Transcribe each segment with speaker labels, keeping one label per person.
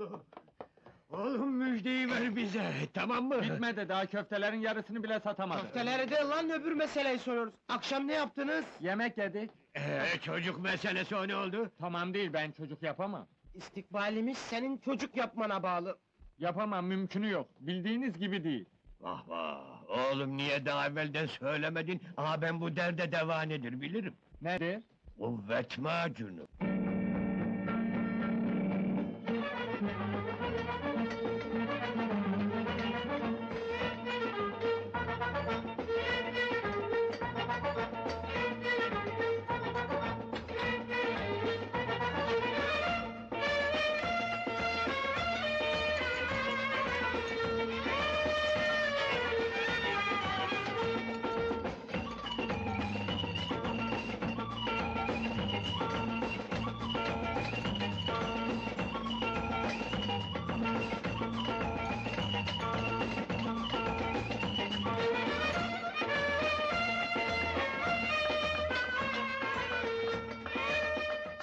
Speaker 1: Oğlum, oğlum müjdeyi ver bize, tamam mı?
Speaker 2: Bitmedi daha köftelerin yarısını bile satamadı.
Speaker 3: Köfteleri de lan öbür meseleyi soruyoruz. Akşam ne yaptınız?
Speaker 2: Yemek yedik.
Speaker 1: Ee, çocuk meselesi o ne oldu?
Speaker 2: Tamam değil ben çocuk yapamam.
Speaker 3: İstikbalimiz senin çocuk yapmana bağlı.
Speaker 2: Yapamam mümkünü yok. Bildiğiniz gibi değil.
Speaker 1: Vah vah, oğlum niye daha evvelden söylemedin? Aa ben bu derde deva nedir bilirim.
Speaker 2: Nedir?
Speaker 1: Kuvvet macunu.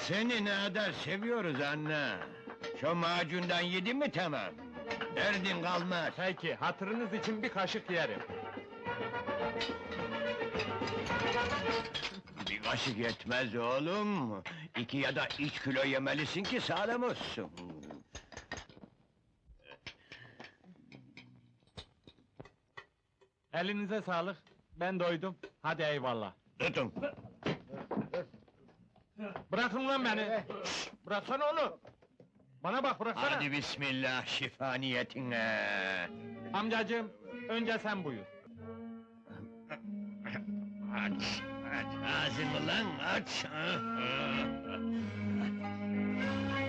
Speaker 1: Seni ne kadar seviyoruz anne. Şu macundan yedi mi tamam. Derdin kalmaz.
Speaker 2: Peki hatırınız için bir kaşık yerim.
Speaker 1: Bir kaşık yetmez oğlum. İki ya da üç kilo yemelisin ki sağlam olsun.
Speaker 2: Elinize sağlık. Ben doydum. Hadi eyvallah.
Speaker 1: Tutun.
Speaker 2: Bırakın lan beni. Şşş, bıraksana onu. Bana bak bıraksana.
Speaker 1: Hadi bismillah şifa niyetine.
Speaker 2: Amcacığım önce sen buyur.
Speaker 1: Aç, aç ağzını lan aç.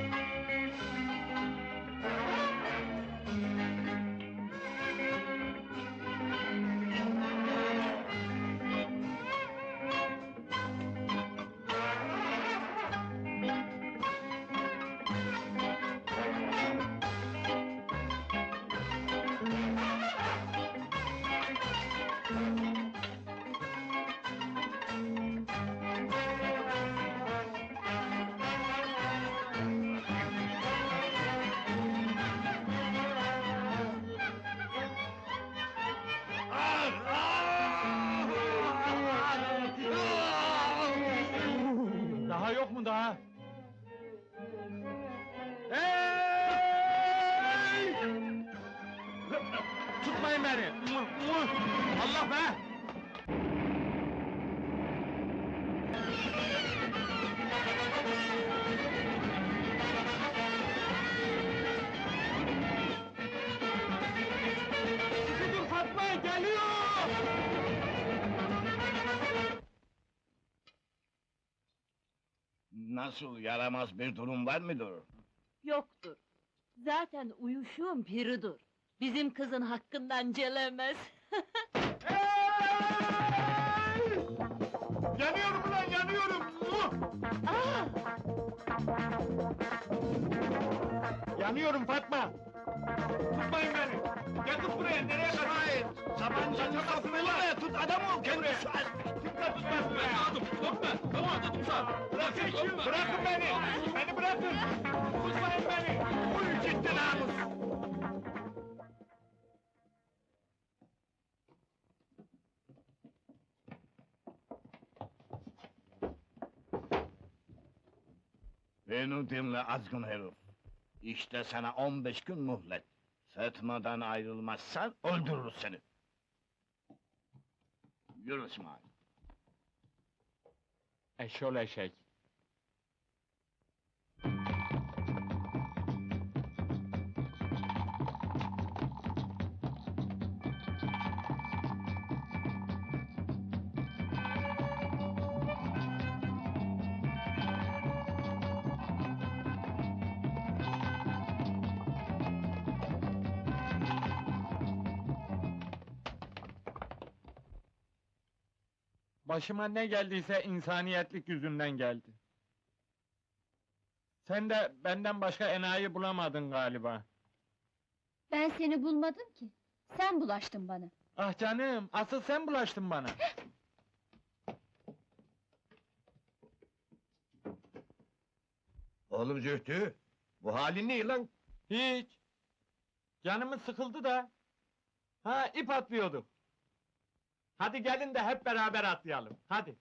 Speaker 2: yok mu daha? Hey! Tutmayın beni! Allah be!
Speaker 1: Nasıl yaramaz bir durum var mıdır?
Speaker 4: Yoktur. Zaten uyuşuğun piridur. Bizim kızın hakkından celemez.
Speaker 2: Yanıyorum ulan, yanıyorum!
Speaker 4: Aa,
Speaker 2: Yanıyorum Fatma! Tutmayın beni! Gel tut buraya, nereye kadar? Sabancı çakasın buraya, tut adam ol! Gel buraya! Kimse tutmaz! Ben! Tamam, tuttum sen! Bırakın, bırakın beni! Beni bırakın! Tutmayın beni! Bu ciddi namus!
Speaker 5: Beni dinle azgın herif. İşte sana 15 gün muhlet. Satmadan ayrılmazsan öldürürüz seni. Yürü İsmail.
Speaker 2: Eşol eşek! Başıma ne geldiyse insaniyetlik yüzünden geldi. Sen de benden başka enayi bulamadın galiba.
Speaker 6: Ben seni bulmadım ki. Sen bulaştın bana.
Speaker 2: Ah canım, asıl sen bulaştın bana.
Speaker 1: Oğlum Zühtü, bu halin ne lan?
Speaker 2: Hiç. Canımız sıkıldı da. Ha ip atlıyorduk. Hadi gelin de hep beraber atlayalım. Hadi.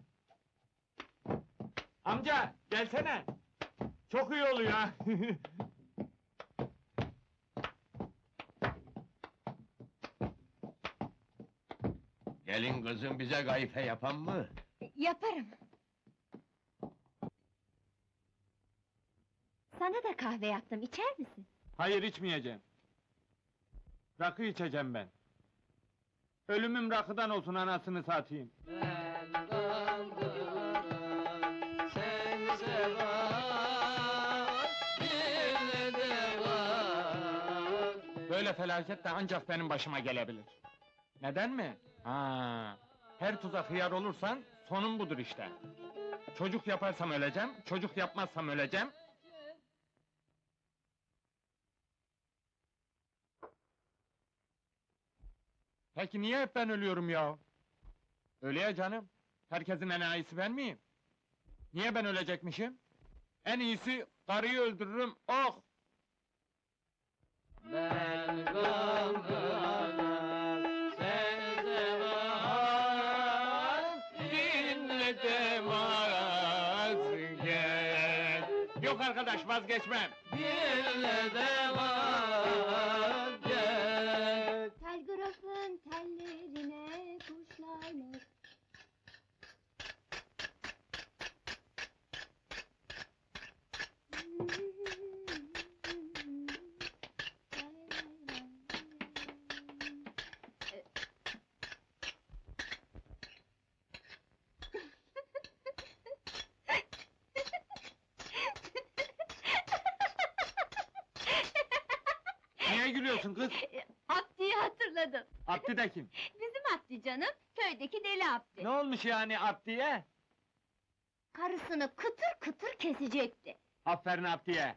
Speaker 2: Amca gelsene. Çok iyi oluyor ha.
Speaker 1: Gelin kızım bize gayfe yapan mı?
Speaker 6: Yaparım. Sana da kahve yaptım, içer misin?
Speaker 2: Hayır içmeyeceğim. Rakı içeceğim ben. Ölümüm rakıdan olsun anasını satayım. Böyle felaket de ancak benim başıma gelebilir. Neden mi? Ha, her tuzak hıyar olursan sonun budur işte. Çocuk yaparsam öleceğim, çocuk yapmazsam öleceğim. Peki niye hep ben ölüyorum ya? Öyle ya canım. Herkesin enayisi ben miyim? Niye ben ölecekmişim? En iyisi karıyı öldürürüm, oh! Ben dinledim az gel. Yok arkadaş vazgeçmem. Dinledim az Niye gülüyorsun kız?
Speaker 6: Abdi'yi hatırladım.
Speaker 2: Abdi de kim?
Speaker 6: Bizim Abdi canım, köydeki deli Abdi.
Speaker 2: Ne olmuş yani Abdi'ye?
Speaker 6: Karısını kıtır kıtır kesecekti.
Speaker 2: Aferin Abdi'ye.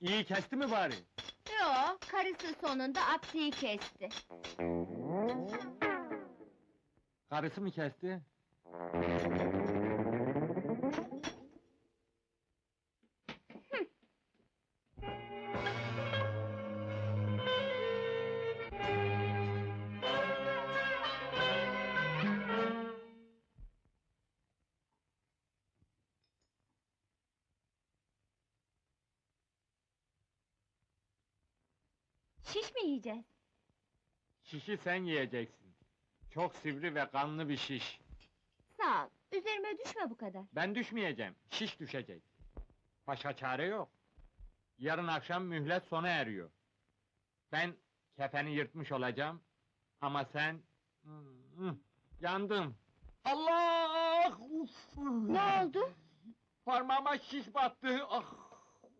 Speaker 2: İyi kesti mi bari?
Speaker 6: Yo, karısı sonunda Abdi'yi kesti.
Speaker 2: Karısı mı kesti?
Speaker 6: Mi yiyeceğiz?
Speaker 2: Şişi sen yiyeceksin. Çok sivri ve kanlı bir şiş.
Speaker 6: Sağ ol, üzerime düşme bu kadar.
Speaker 2: Ben düşmeyeceğim, şiş düşecek. Başka çare yok. Yarın akşam mühlet sona eriyor. Ben kefeni yırtmış olacağım. Ama sen... Hmm, yandım. Allah! Uf!
Speaker 6: Ne oldu?
Speaker 2: Parmağıma şiş battı. Ah!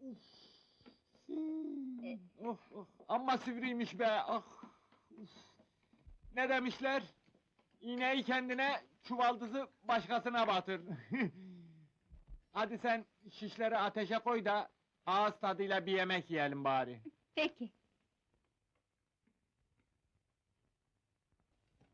Speaker 2: Uf! Oh, oh, Amma sivriymiş be. Ah! Uf! Ne demişler? İğneyi kendine, çuvaldızı başkasına batır. Hadi sen şişleri ateşe koy da ağız tadıyla bir yemek yiyelim bari.
Speaker 6: Peki.